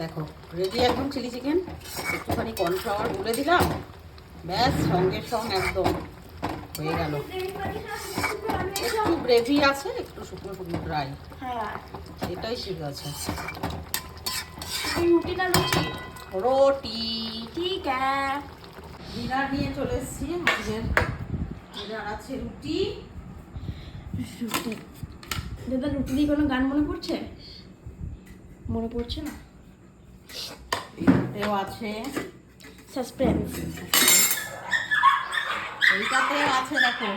দেখো রেডি একদম chilli chicken একটুখানি কর্নফ্লাওয়ার গুলে দিলাম। ব্যাস সঙ্গে সঙ্গে একদম হয়ে গেল। একটু গ্রেভি আছে একটু শুকনো শুকনো ড্রাই হ্যাঁ। এটাই ঠিক আছে। রুটি না লুচি? রুটি। ঠিক ডিনার নিয়ে চলে এসেছি আমাদের ডিনার আছে রুটি। রুটি। দাদা রুটি দিয়ে কোনো গান মনে পড়ছে? মনে পড়ছে না? এইটাতেও আছে। সাসপেন্স এইটাতেও আছে দেখো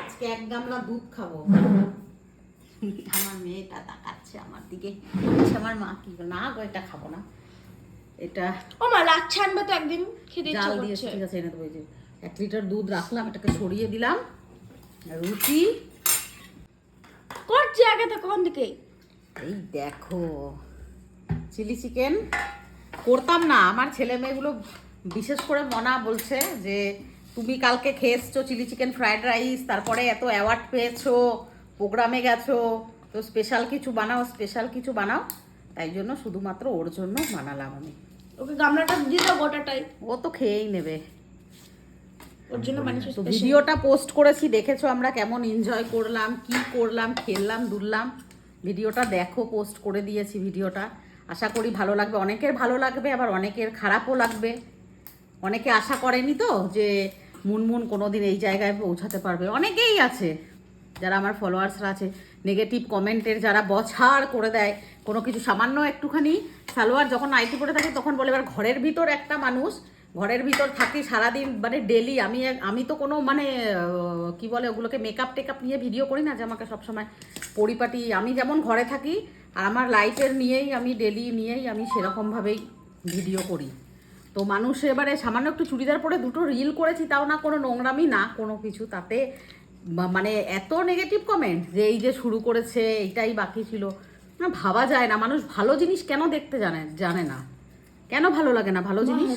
আজকে এক গামলা দুধ খাব। আমার মেয়েটা তাকাচ্ছে আমার দিকে। আমার মা কি না গো এটা খাব না। এটা ও মা লাচ্ছা আনবে তো একদিন খেতে ইচ্ছা করছে। ঠিক আছে এনে দেবো যে এক লিটার দুধ রাখলাম এটাকে সরিয়ে দিলাম। রুটি। করছে আগে তো কোন দিকে এই দেখো চিলি চিকেন। করতাম না। আমার ছেলে মেয়েগুলো বিশেষ করে মনা বলছে যে তুমি কালকে খেয়ে এসছো চিলি চিকেন ফ্রায়েড রাইস তারপরে এত অ্যাওয়ার্ড পেয়েছ প্রোগ্রামে গেছো তো স্পেশাল কিছু বানাও স্পেশাল কিছু বানাও। তাই জন্য শুধুমাত্র ওর জন্য বানালাম আমি। ওকে গামলাটা দিয়ে দাও গোটাটাই। ও তো খেয়েই নেবে। ওর জন্য বানিয়েছো ভিডিওটা পোস্ট করেছি দেখেছ আমরা কেমন এনজয় করলাম কি করলাম খেললাম দুললাম। ভিডিওটা দেখো পোস্ট করে দিয়েছি ভিডিওটা। আশা করি ভালো লাগবে। অনেকের ভালো লাগবে, আবার অনেকের খারাপও লাগবে। অনেকে আশা করেনি তো যে মুনমুন কোনো দিন এই জায়গায় পৌঁছাতে পারবে। অনেকেই আছে যারা আমার ফলোয়ার্সরা আছে নেগেটিভ কমেন্টের যারা বছার করে দেয়, কোনো কিছু সামান্য একটুখানি সালোয়ার যখন আইটি পরে থাকে তখন বলে, এবার ঘরের ভিতর একটা মানুষ ঘরের ভিতর থাকি সারাদিন মানে ডেলি আমি আমি তো কোনো মানে কি বলে ওগুলোকে মেকআপ টেকআপ নিয়ে ভিডিও করি না যে আমাকে সবসময় পরিপাটি। আমি যেমন ঘরে থাকি আর আমার লাইফের নিয়েই আমি ডেলি নিয়েই আমি সেরকমভাবেই ভিডিও করি। তো মানুষ এবারে সামান্য একটু চুড়িদার পরে দুটো রিল করেছি, তাও না কোনো নোংরামি না কোনো কিছু, তাতে মানে এত নেগেটিভ কমেন্ট যে এই যে শুরু করেছে, এইটাই বাকি ছিল। না, ভাবা যায় না। মানুষ ভালো জিনিস কেন দেখতে জানে জানে না। কেন ভালো লাগে না? ভালো জিনিস?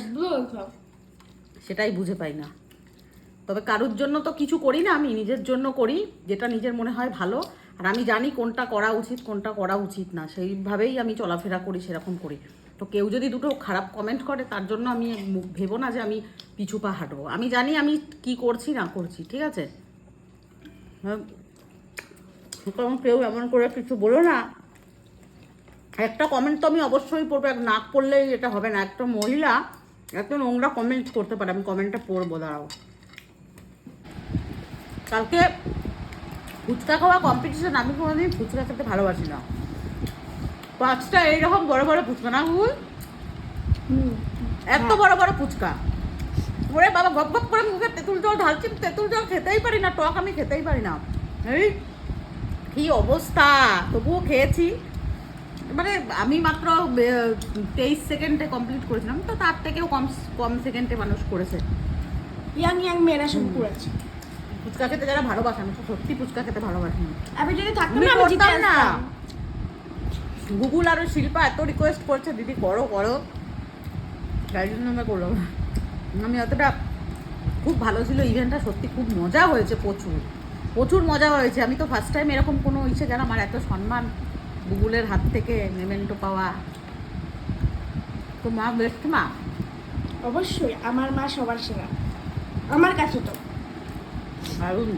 সেটাই বুঝে পাই না। তবে কারুর জন্য তো কিছু করি না আমি নিজের জন্য করি যেটা নিজের মনে হয় ভালো। আর আমি জানি কোনটা করা উচিত কোনটা করা উচিত না। সেইভাবেই আমি চলাফেরা করি সেরকম করি। তো কেউ যদি দুটো খারাপ কমেন্ট করে তার জন্য আমি ভেবো না যে আমি পিছু পা হাঁটবো। আমি জানি আমি কি করছি না করছি ঠিক আছে? হ্যাঁ, কারণ কেউ এমন করে কিছু বলো না। একটা কমেন্ট তো আমি অবশ্যই পড়ব। এক নাক পড়লেই এটা হবে না। একটা মহিলা এত নোংরা কমেন্ট করতে পারে। আমি কমেন্টটা পড়ব দাঁড়াও। কালকে ফুচকা খাওয়া কম্পিটিশন আমি কোনোদিন ফুচকা খেতে ভালোবাসি না। পাঁচটা এইরকম বড় বড় ফুচকা না গুল এত বড় বড় ফুচকা। ওরে বাবা গপ গপ করে মুখে তেঁতুল জল ঢালছি তেঁতুল জল খেতেই পারি না টক আমি খেতেই পারি না। এই কি অবস্থা? তবুও খেয়েছি। মানে আমি মাত্র তেইশ সেকেন্ডে কমপ্লিট করেছিলাম তো তার থেকেও কম কম সেকেন্ডে মানুষ করেছে। ইয়াং ইয়াং মেয়েরা শুরু করেছে। ফুচকা খেতে যারা ভালোবাসে আমি সত্যি ফুচকা খেতে ভালোবাসি। আমি যদি থাকতাম না আমি জিতে না। গুগল আর শিল্পা এত রিকোয়েস্ট করছে দিদি করো করো। তাই জন্য আমি করলাম। আমি অতটা খুব ভালো ছিল ইভেন্টটা সত্যি খুব মজা হয়েছে প্রচুর। প্রচুর মজা হয়েছে। আমি তো ফার্স্ট টাইম এরকম কোনো ইচ্ছে গেলাম আর এত সম্মান। গুগলের হাত থেকে মেমেন্টো পাওয়া। তো মা বেস্ট মা? অবশ্যই আমার মা সবার সেরা। আমার কাছে তো। দারুণ।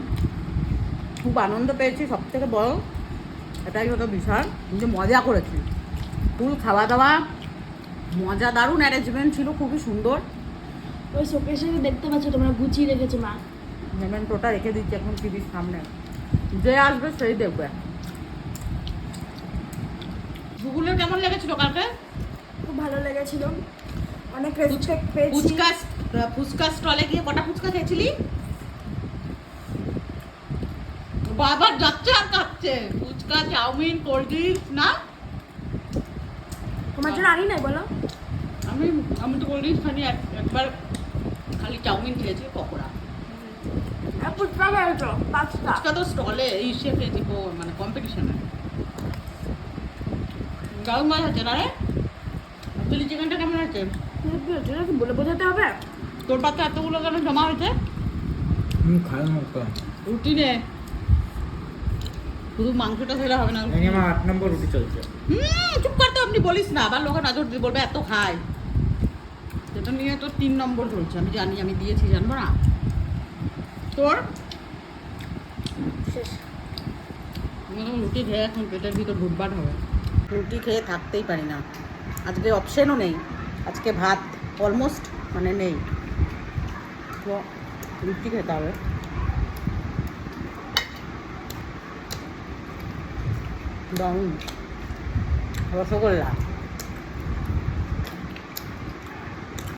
খুব আনন্দ পেয়েছি সব থেকে বড়। এটাই হলো বিষয়। যে মজা করেছি। ফুল খাওয়া দাওয়া মজা দারুণ অ্যারেঞ্জমেন্ট ছিল খুবই সুন্দর। ওই সাথে দেখতে পাচ্ছ তোমরা গুছিয়ে রেখেছে মা। মেমেন্টোটা রেখে দিচ্ছি এখন টিভির সামনে। যে আসবে সেই দেখবে। গুগলের কেমন লেগেছিল কালকে? খুব ভালো লেগেছিল। অনেক রেসপেক্ট পেয়েছি। ফুচকা ফুচকা স্টলে গিয়ে কটা ফুচকা খেয়েছিলি? বাবার যাচ্ছে আর খাচ্ছে ফুচকা চাউমিন কোল্ড ড্রিঙ্কস না? তোমার জন্য আনি নাই বলো। আমি আমি তো কোল্ড ড্রিঙ্কস খানি এক- একবার খালি চাউমিন খেয়েছি পকোড়া। ফুচকা খেয়েছো? পাঁচটা। ফুচকা তো স্টলে এই সে খেয়েছি মানে কম্পিটিশনে দারুণ মাছ আছে না রে? চিলি চিকেনটা কেমন আছে বলে বোঝাতে হবে। তোর পাতে এতগুলো কেন জমা হয়েছে। খাই না রুটি নে। শুধু মাংসটা খেলে হবে না আমার আট নম্বর রুটি চলছে। হুম চুপ কর তো আপনি বলিস না। আবার লোকে নজর দিয়ে বলবে এত খায়। সেটা নিয়ে তো তিন নম্বর চলছে। আমি জানি আমি দিয়েছি জানব না। তোর? রুটি খেয়ে এখন পেটের ভিতর ভুটভাট হবে। রুটি খেয়ে থাকতেই পারি না। আজকে অপশনও নেই। আজকে ভাত অলমোস্ট মানে নেই। রুটি খেতে হবে। দারুণ। রসগোল্লা।